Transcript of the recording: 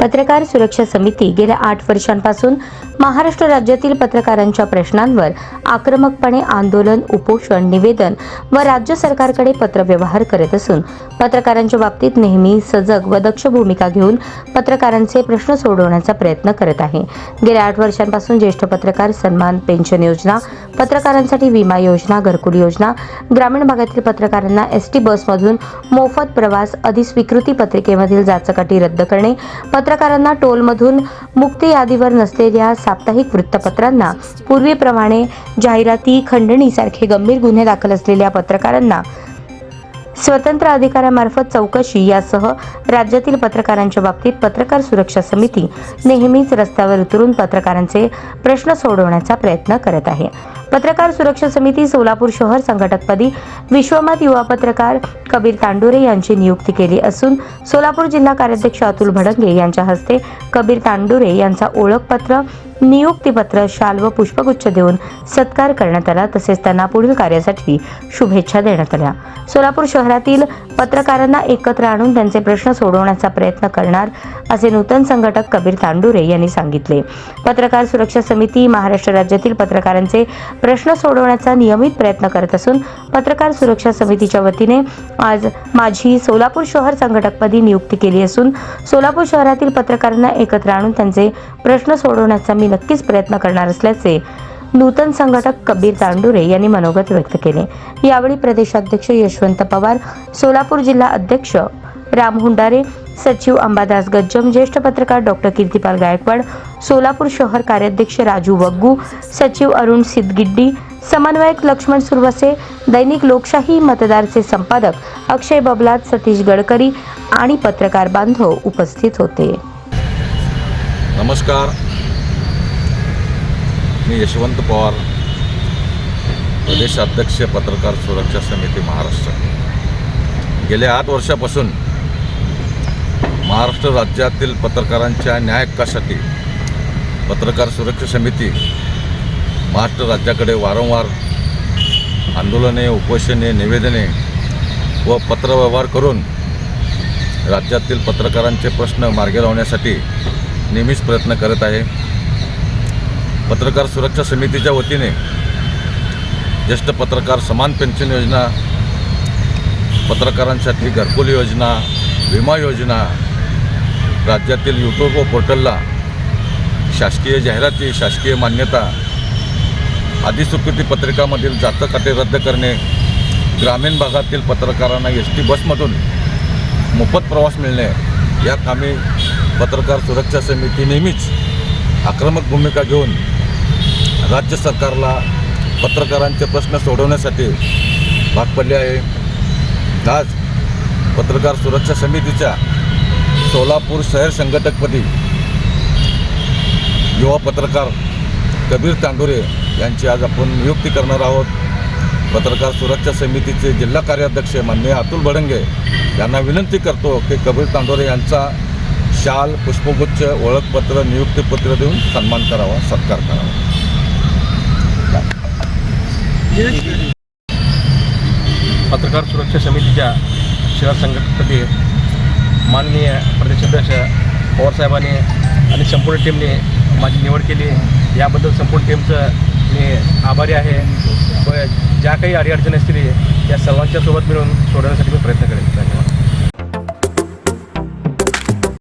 पत्रकार सुरक्षा समिती गेल्या आठ वर्षांपासून महाराष्ट्र राज्यातील पत्रकारांच्या प्रश्नांवर आक्रमकपणे आंदोलन उपोषण निवेदन व राज्य सरकारकडे पत्रव्यवहार करत असून पत्रकारांच्या बाबतीत नेहमी सजग व दक्ष भूमिका घेऊन पत्रकारांचे प्रश्न सोडवण्याचा प्रयत्न करत आहे. गेल्या आठ वर्षांपासून ज्येष्ठ पत्रकार सन्मान पेन्शन योजना पत्रकारांसाठी विमा योजना घरकुल योजना ग्रामीण भागातील पत्रकारांना एस टी बसमधून मोफत प्रवास अधिस्वीकृती पत्रिकेमधील जाचकाटी रद्द करणे पत्रकारांना टोलमधून मुक्ती यादीवर नसलेल्या साप्ताहिक वृत्तपत्रांना पूर्वीप्रमाणे जाहिराती खंडणीसारखे गंभीर गुन्हे दाखल असलेल्या पत्रकारांना स्वतंत्र अधिकाऱ्यामार्फत चौकशी यासह राज्यातील पत्रकारांच्या बाबतीत पत्रकार सुरक्षा समिती नेहमीच रस्त्यावर उतरून पत्रकारांचे प्रश्न सोडवण्याचा प्रयत्न करत आहे. पत्रकार सुरक्षा समिती सोलापूर शहर संघटकपदी विश्वमत युवा पत्रकार कबीर तांडुरे यांची नियुक्ती केली असून सोलापूर जिल्हा कार्याध्यक्ष अतुल भडंगे यांच्या हस्ते कबीर तांडुरे यांचा ओळखपत्र नियुक्तीपत्र शाल व पुष्पगुच्छ देऊन सत्कार करण्यात आला. तसेच त्यांना पुढील कार्यासाठी शुभेच्छा देण्यात आल्या. सोलापूर शहरातील पत्रकारांना एकत्र आणून त्यांचे प्रश्न सोडवण्याचा प्रयत्न करणार असे नूतन संघटक कबीर तांडुरे यांनी सांगितले. पत्रकार सुरक्षा समिती महाराष्ट्र राज्यातील पत्रकारांचे प्रश्न सोडवण्याचा नियमित प्रयत्न करत असून पत्रकार सुरक्षा समितीच्या वतीने आज माझी सोलापूर शहर संघटकपदी नियुक्ती केली असून सोलापूर शहरातील पत्रकारांना एकत्र आणून त्यांचे प्रश्न सोडवण्याचा मी नक्कीच प्रयत्न करणार असल्याचे नूतन संघटक कबीर तांडुरे यांनी मनोगत व्यक्त केले. यावेळी प्रदेशाध्यक्ष यशवंत पवार सोलापूर जिल्हा अध्यक्ष राम हुंडारे सचिव अंबादास गज्जम ज्येष्ठ पत्रकार डॉक्टर कीर्तिपाल गायकवाड सोलापूर शहर कार्याध्यक्ष राजू वग्गू सचिव अरुण सिद्धगिड्डी समन्वयक लक्ष्मण सुरवसे दैनिक लोकशाही मतदारचे संपादक अक्षय बबलात सतीश गडकरी आणि पत्रकार बांधव उपस्थित होते. नमस्कार. मी यशवंत पवार प्रदेशाध्यक्ष पत्रकार सुरक्षा समिती महाराष्ट्र. गेल्या आठ वर्षापासून महाराष्ट्र राज्यातील पत्रकारांच्या न्याय हक्कासाठी पत्रकार सुरक्षा समिती महाराष्ट्र राज्याकडे वारंवार आंदोलने उपोषणे निवेदने व पत्रव्यवहार करून राज्यातील पत्रकारांचे प्रश्न मार्गी लावण्यासाठी नेहमीच प्रयत्न करत आहे. पत्रकार सुरक्षा समितीच्या वतीने ज्येष्ठ पत्रकार समान पेन्शन योजना पत्रकारांसाठी घरकुल योजना विमा योजना राज्यातील यूट्यूब व पोर्टलला शासकीय जाहिराती शासकीय मान्यता अधिस्वीकृती पत्रिकामधील जातकाटे रद्द करणे ग्रामीण भागातील पत्रकारांना एस टी बसमधून मोफत प्रवास मिळणे या कामी पत्रकार सुरक्षा समिती नेहमीच आक्रमक भूमिका घेऊन राज्य सरकारला पत्रकारांचे प्रश्न सोडवण्यासाठी भाग पडले आहे. आज पत्रकार सुरक्षा समितीच्या सोलापूर शहर संघटकपदी युवा पत्रकार कबीर तांडुरे यांची आज आपण नियुक्ती करणार आहोत. पत्रकार सुरक्षा समितीचे जिल्हा कार्याध्यक्ष माननीय अतुल बडंगे यांना विनंती करतो की कबीर तांडोरे यांचा शाल पुष्पगुच्छ ओळखपत्र नियुक्तीपत्र देऊन सन्मान करावा सत्कार करावा. पत्रकार सुरक्षा समितीच्या शहर संघटनेमध्ये माननीय प्रदेशाध्यक्ष पवारसाहेबांनी आणि संपूर्ण टीमने माझी निवड केली. याबद्दल संपूर्ण टीमचं मी आभारी आहे. व ज्या काही अडीअडचणी असतील या सर्वांच्या सोबत मिळून सोडवण्यासाठी मी प्रयत्न करेन. धन्यवाद.